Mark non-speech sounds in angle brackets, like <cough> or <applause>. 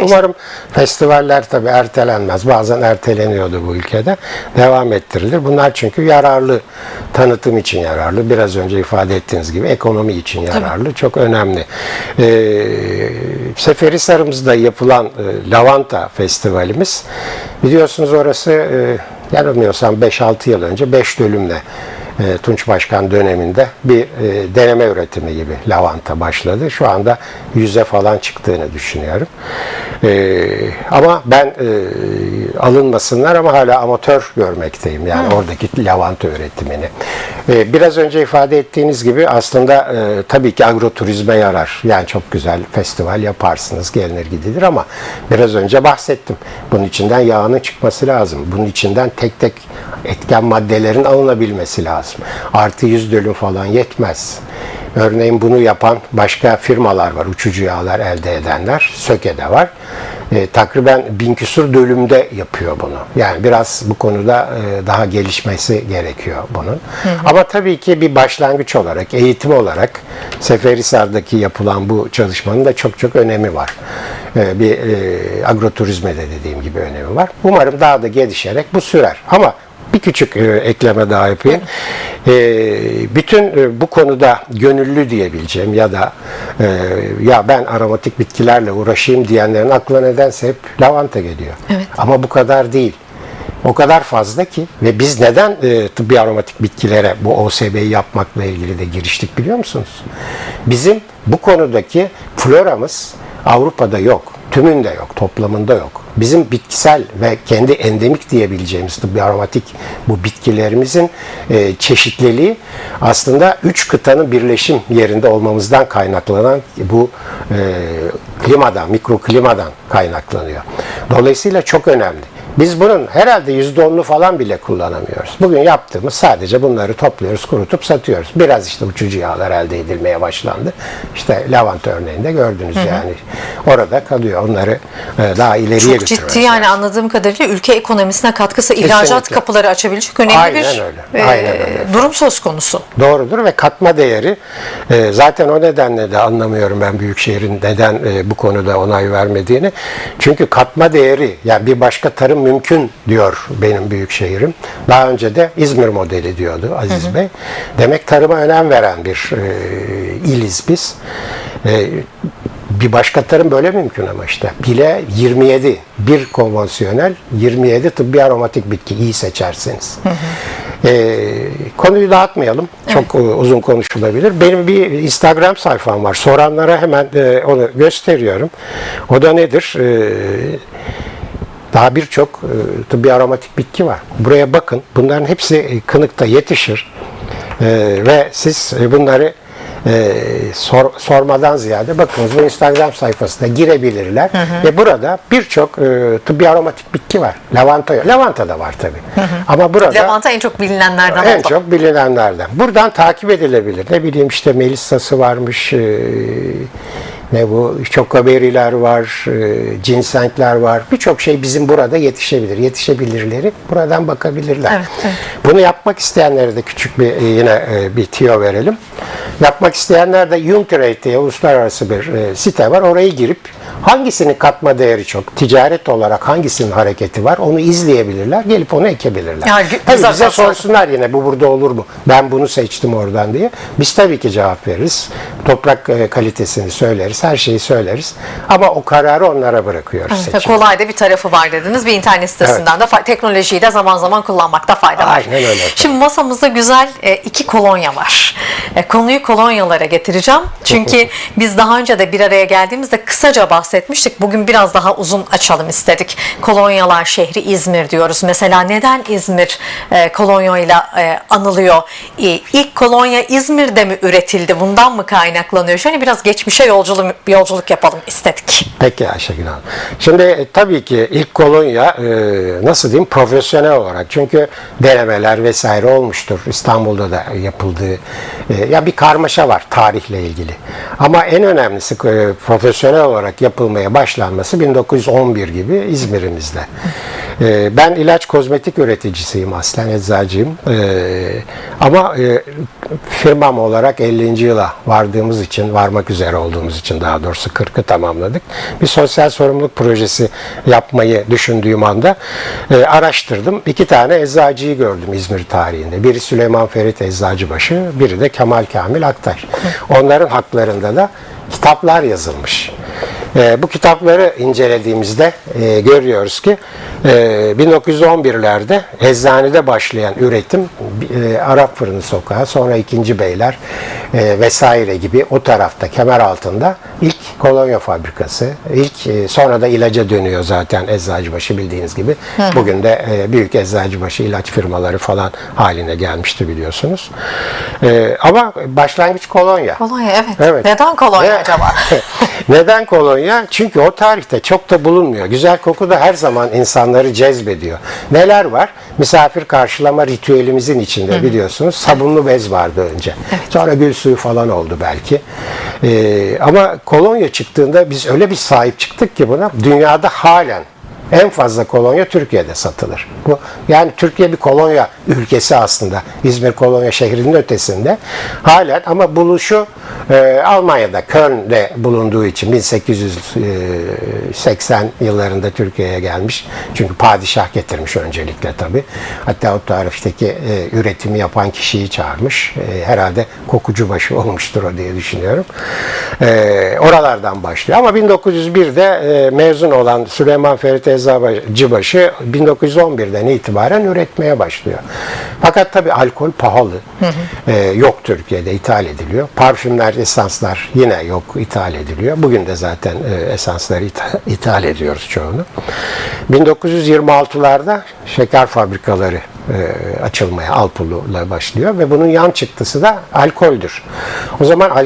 teşekkür- Umarım festivaller tabii ertelenmez. Bazen erteleniyordu bu ülkede. Devam ettirilir. Bunlar çünkü yararlı. Tanıtım için yararlı. Biraz önce ifade ettiğiniz gibi ekonomi için yararlı. Çok önemli. Ee, Seferihisar'ımızda yapılan e, Lavanta Festivalimiz biliyorsunuz orası e, yanılmıyorsam 5-6 yıl önce 5 bölümle e, Tunç Başkan döneminde bir e, deneme üretimi gibi lavanta başladı. Şu anda yüze falan çıktığını düşünüyorum. E, ama ben e, alınmasınlar ama hala amatör görmekteyim yani oradaki lavanta üretimini. E, biraz önce ifade ettiğiniz gibi aslında e, tabii ki agroturizme yarar. Yani çok güzel festival yaparsınız, gelinir gidilir ama biraz önce bahsettim. Bunun içinden yağının çıkması lazım. Bunun içinden tek tek etken maddelerin alınabilmesi lazım. Artı yüz dönüm falan yetmez. Örneğin bunu yapan başka firmalar var. Uçucu yağlar elde edenler. Söke'de var. E, takriben bin küsur dönümde yapıyor bunu. Yani biraz bu konuda e, daha gelişmesi gerekiyor bunun. Ama tabii ki bir başlangıç olarak, eğitim olarak Seferihisar'daki yapılan bu çalışmanın da çok çok önemi var. E, bir e, agroturizme de dediğim gibi önemi var. Umarım daha da gelişerek bu sürer. Ama bir küçük e, ekleme daha yapayım. E, bütün e, bu konuda gönüllü diyebileceğim ya da ya ben aromatik bitkilerle uğraşayım diyenlerin aklına nedense hep lavanta geliyor. Evet. Ama bu kadar değil. O kadar fazla ki ve biz neden e, tıbbi aromatik bitkilere bu OSB'yi yapmakla ilgili de giriştik biliyor musunuz? Bizim bu konudaki floramız Avrupa'da yok. Tümünde yok, toplamında yok. Bizim bitkisel ve kendi endemik diyebileceğimiz tıbbi aromatik bu bitkilerimizin e, çeşitliliği aslında üç kıtanın birleşim yerinde olmamızdan kaynaklanan bu e, klimadan, mikroklimadan kaynaklanıyor. Dolayısıyla çok önemli. Biz bunun herhalde %10'unu falan bile kullanamıyoruz. Bugün yaptığımız sadece bunları topluyoruz, kurutup satıyoruz. Biraz işte uçucu yağlar elde edilmeye başlandı. İşte lavanta örneğinde gördünüz yani. Orada kalıyor. Onları e, daha ileriye Çok götürmemiz ciddi yani lazım. anladığım kadarıyla ülke ekonomisine katkısı, ihracat Kesinlikle. kapıları açabilecek önemli Aynen bir öyle, e, aynen öyle. durum söz konusu. Doğrudur ve katma değeri e, zaten o nedenle de anlamıyorum ben Büyükşehir'in neden e, bu konuda onay vermediğini. Çünkü katma değeri yani bir başka tarım mümkün diyor benim Büyükşehir'im. Daha önce de İzmir modeli diyordu Aziz Bey. Demek tarıma önem veren bir e, iliz biz. E, bir başka tarım böyle mümkün ama işte. Bile 27, bir konvansiyonel, 27 tıbbi aromatik bitki iyi seçerseniz. Ee, konuyu dağıtmayalım. Çok e, uzun konuşulabilir. Benim bir Instagram sayfam var. Soranlara hemen e, onu gösteriyorum. O da nedir? Ee, daha birçok e, tıbbi aromatik bitki var. Buraya bakın. Bunların hepsi e, kınıkta yetişir. E, ve siz bunları e, sor- sormadan ziyade bakınız bu Instagram sayfasına girebilirler ve burada birçok e, tıbbi aromatik bitki var. Lavanta. Lavanta da var tabii. Ama burada Lavanta en çok bilinenlerden en oldu. çok bilinenlerden. Buradan takip edilebilir. Ne bileyim işte Melissa'sı varmış, e, ne bu çokoberiler var, e, ginsengler var. Birçok şey bizim burada yetişebilir. Yetişebilirleri buradan bakabilirler. Evet, evet. Bunu yapmak isteyenlere de küçük bir e, yine e, bir tiyo verelim. Yapmak isteyenler de Youngtrade diye uluslararası bir e, site var. Oraya girip hangisinin katma değeri çok, ticaret olarak hangisinin hareketi var onu izleyebilirler. Gelip onu ekebilirler. Yani Tabii bize tasarruf. sorsunlar yine bu burada olur mu? Ben bunu seçtim oradan diye. Biz tabii ki cevap veririz. Toprak e, kalitesini söyleriz. Her şeyi söyleriz. Ama o kararı onlara bırakıyoruz. Evet, kolay da bir tarafı var dediniz. Bir internet sitesinden de fa- teknolojiyi de zaman zaman kullanmakta fayda var. Aynen öyle. Şimdi masamızda güzel e, iki kolonya var. E, konuyu kolonyalara getireceğim. Çünkü <laughs> biz daha önce de bir araya geldiğimizde kısaca bahsetmiştik. Bugün biraz daha uzun açalım istedik. Kolonyalar şehri İzmir diyoruz. Mesela neden İzmir e, kolonyayla e, anılıyor? E, ilk kolonya İzmir'de mi üretildi? Bundan mı kaynaklanıyor? Şöyle biraz geçmişe yolculuk, yolculuk yapalım istedik. Peki Ayşegül Hanım. Şimdi e, tabii ki ilk kolonya e, nasıl diyeyim profesyonel olarak çünkü denemeler vesaire olmuştur. İstanbul'da da yapıldığı e, ya bir karmaşa var tarihle ilgili. Ama en önemlisi e, profesyonel olarak yapılmaya başlanması 1911 gibi İzmir'imizde. E, ben ilaç kozmetik üreticisiyim aslen eczacıyım. E, ama e, firmam olarak 50. yıla vardığımız için, varmak üzere olduğumuz için daha doğrusu 40'ı tamamladık. Bir sosyal sorumluluk projesi yapmayı düşündüğüm anda e, araştırdım. İki tane eczacıyı gördüm İzmir tarihinde. Biri Süleyman Ferit Eczacıbaşı, biri de Kemal Kamil Aktaş. Onların haklarında da kitaplar yazılmış. E, bu kitapları incelediğimizde e, görüyoruz ki e, 1911'lerde eczanede başlayan üretim e, Arap Fırını Sokağı, sonra 2. Beyler e, vesaire gibi o tarafta kemer altında ilk kolonya fabrikası, ilk e, sonra da ilaca dönüyor zaten Eczacıbaşı bildiğiniz gibi. Bugün de e, büyük Eczacıbaşı ilaç firmaları falan haline gelmişti biliyorsunuz. E, ama başlangıç kolonya. Kolonya evet. Evet. Neden kolonya Ne- acaba? <laughs> Neden kolonya? Çünkü o tarihte çok da bulunmuyor. Güzel koku da her zaman insanları cezbediyor. Neler var? Misafir karşılama ritüelimizin içinde biliyorsunuz sabunlu bez vardı önce. Sonra gül suyu falan oldu belki. Ama kolonya çıktığında biz öyle bir sahip çıktık ki buna. Dünyada halen en fazla kolonya Türkiye'de satılır. Bu yani Türkiye bir kolonya ülkesi aslında. İzmir kolonya şehrinin ötesinde. Halen ama buluşu e, Almanya'da Köln'de bulunduğu için 1880 yıllarında Türkiye'ye gelmiş. Çünkü padişah getirmiş öncelikle tabi. Hatta o tarifteki e, üretimi yapan kişiyi çağırmış. E, herhalde kokucu başı <laughs> olmuştur o diye düşünüyorum. E, oralardan başlıyor. Ama 1901'de e, mezun olan Süleyman Ferit Eczacıbaşı 1911'den itibaren üretmeye başlıyor. Fakat tabi alkol pahalı. E, yok Türkiye'de ithal ediliyor. Parfümler, esanslar yine yok ithal ediliyor. Bugün de zaten e, esansları ithal, ithal ediyoruz çoğunu. 1926'larda şeker fabrikaları e, açılmaya Alpulu'la başlıyor ve bunun yan çıktısı da alkoldür. O zaman